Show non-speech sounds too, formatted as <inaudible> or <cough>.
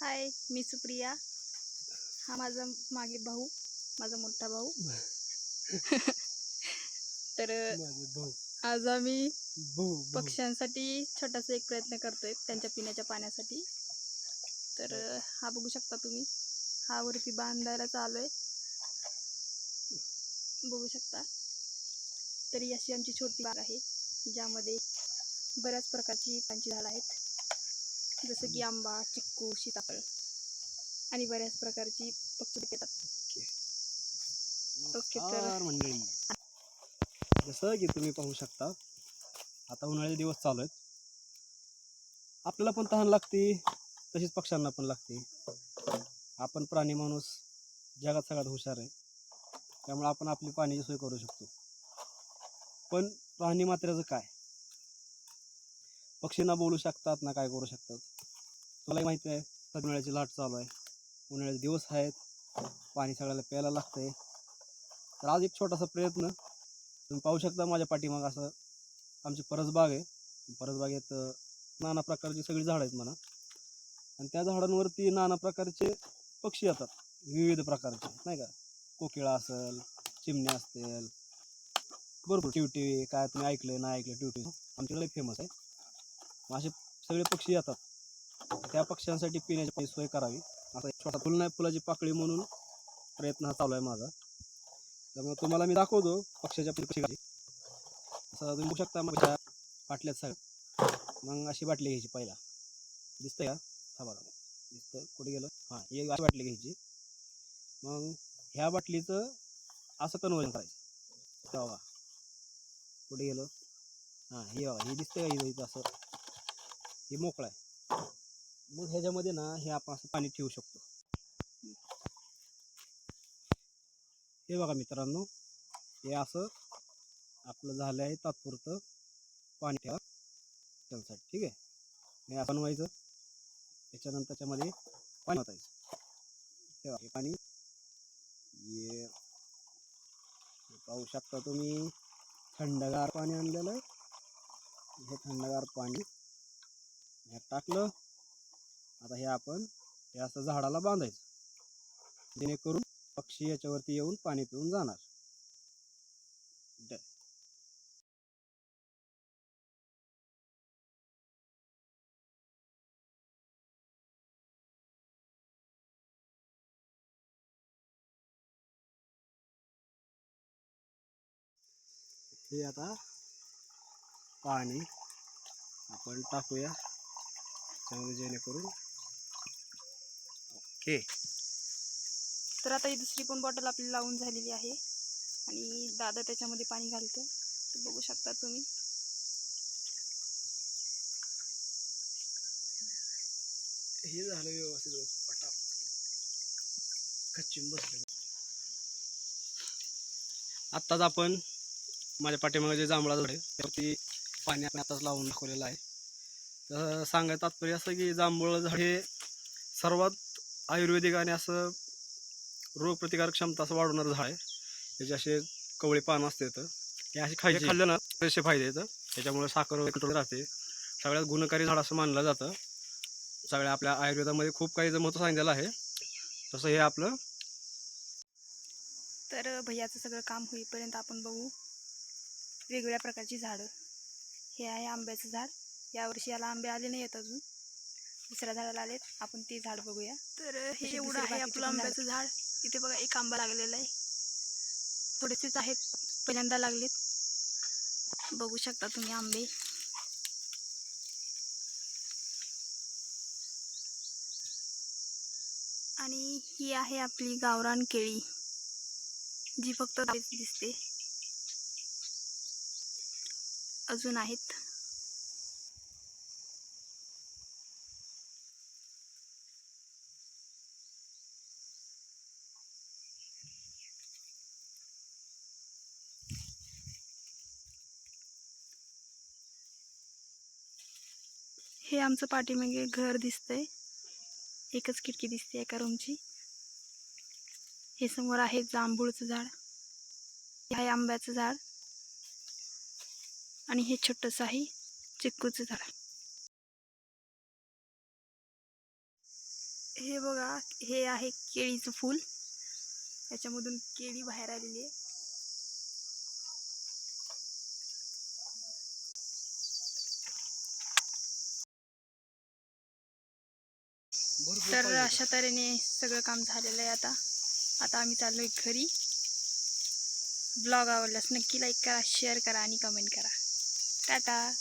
हाय मी सुप्रिया. हा माझा मागे भाऊ माझा मोठा भाऊ. <laughs> तर आज आम्ही. पक्ष्यांसाठी छोटासा एक प्रयत्न करतोय त्यांच्या पिण्याच्या पाण्यासाठी. तर हा बघू शकता तुम्ही. हा वरती बांधायला चालू आहे बघू शकता. तर ही अशी आमची छोटी बाग आहे ज्यामध्ये बऱ्याच प्रकारची फळांची झाडं आहेत. जसं की आंबा चिक्कू सीताफळ आणि बऱ्याच प्रकारची पक्षी येतात. ओके, तर- नमस्कार मंडळी. जसं की तुम्ही पाहू शकता आता उन्हाळ्याचे दिवस चालू आहेत. आपल्याला पण तहान लागते तशीच पक्ष्यांना पण लागते. आपण प्राणी माणूस जगात सगळ्यात हुशार आहे. त्यामुळे आपण आपली पाण्याची सोय करू शकतो. पण प्राणी मात्र्याचं काय? पक्षी ना बोलू शकतात ना काय करू शकतात? तुलाही माहिती आहे सगळ्याची लाट चालू आहे. उन्हाळ्याचे दिवस आहेत पाणी सगळ्याला प्यायला लागतंय. तर आज एक छोटासा प्रयत्न तुम्ही पाहू शकता माझ्या पाठीमाग असं आमची परसबाग आहे. परसबागेत नाना प्रकारची सगळी झाडं आहेत म्हणा. आणि त्या झाडांवरती नाना प्रकारचे पक्षी येतात विविध प्रकारचे नाही का? कोकिळा असेल चिमण्या असतील बरोबर ट्युटी काय तुम्ही ऐकलं नाही ऐकलं ट्युटी. आमच्याकडे फेमस आहे. मग असे सगळे पक्षी येतात. त्या पक्ष्यांसाठी पिण्याची पाणी सोय करावी. असा एक छोटा फुल नाही फुलाची पाकळी म्हणून प्रयत्न हा चालू आहे माझा. त्यामुळे तुम्हाला मी दाखवतो पक्षाच्या पक्षी असं तुम्ही बघू शकता मग बाटल्यात सगळ्या मग अशी बाटली घ्यायची पहिला. दिसतंय का? थांबा दिसतं कुठे गेलं? हां एक अशी बाटली घ्यायची. मग ह्या बाटलीचं असं कन्वर्जन करायचं. तेव्हा कुठे गेलं? हां हे बघा. हे दिसतंय का इथं असं. हे मोकळं आहे. मग ह्याच्यामध्ये ना हे आपण असं पाणी ठेवू शकतो. हे बघा मित्रांनो हे असं आपलं झालं आहे तात्पुरतं पाणी ठेवा. त्यासाठी ठीक आहे? हे आपण व्हायचं त्याच्यानंतर त्याच्यामध्ये पाणी वाचायचं ठेवा हे पाणी. हे पाहू शकता तुम्ही थंडगार पाणी आणलेलं आहे. हे थंडगार पाणी ह्यात टाकलं. आता हे आपण हे असं झाडाला बांधायचं. जेणेकरून पक्षी याच्यावरती येऊन पाणी पिऊन जाणार. हे आता पाणी आपण टाकूया. त्यामध्ये जेणेकरून ओके. तर आता ही दुसरी पण बॉटल आपली लावून झालेली आहे. आणि दादा त्याच्यामध्ये पाणी घालतो तर बघू शकता तुम्ही. हे झालं व्यवस्थित पटाप कच्चिम बसले. आत्ताच आपण माझ्या पाठीमागे जे जांभळा झाड आहे त्यावरती पाणी आपण आताच लावून दाखवलेलं आहे. तर सांगायचं तात्पर्य असं की जांभूळ झाड हे सर्वात आयुर्वेदिक आणि असं रोगप्रतिकारक क्षमता असं वाढवणारं झाड आहे. त्याचे असे कवळे पान असते तर हे असे खायचे. खाल्लं ना तसे फायदे येतं त्याच्यामुळे साखर कंट्रोल राहते. सगळ्यात गुणकारी झाड असं मानलं जातं. सगळ्या आपल्या आयुर्वेदामध्ये खूप काही महत्त्व सांगितलेलं आहे. तसं हे आपलं तर भैयाचं सगळं काम होईपर्यंत आपण बघू वेगवेगळ्या प्रकारची झाडं. हे आहे आंब्याचं झाड. यावर्षी याला आंबे आले नाही आहेत अजून. दुसऱ्या झाडाला आलेत. आपण ते झाड बघूया. तर हे तशी एवढं आहे आपलं आंब्याचं झाड. इथे बघा एक आंबा लागलेला आहे. थोडेसेच आहेत. पहिल्यांदा लागलेत. बघू शकता तुम्ही आंबे. आणि ही आहे आपली गावरान केळी. जी फक्त दिसते. अजून आहेत. हे आमचं पाठीमागे घर दिसतंय. एकच खिडकी दिसते एका रूमची. हे समोर आहे जांभूळचं झाड. हे आहे आंब्याचं झाड. आणि हे छोटंसं आहे चिक्कूचं झाड. हे बघा हे आहे केळीचं फूल. याच्यामधून केळी बाहेर आलेली आहे. तर. अशा तऱ्हेने सगळं काम झालेलं आहे आता. आता आम्ही चाललोय घरी. ब्लॉग आवडल्यास नक्की लाईक करा शेअर करा आणि कमेंट करा. टाटा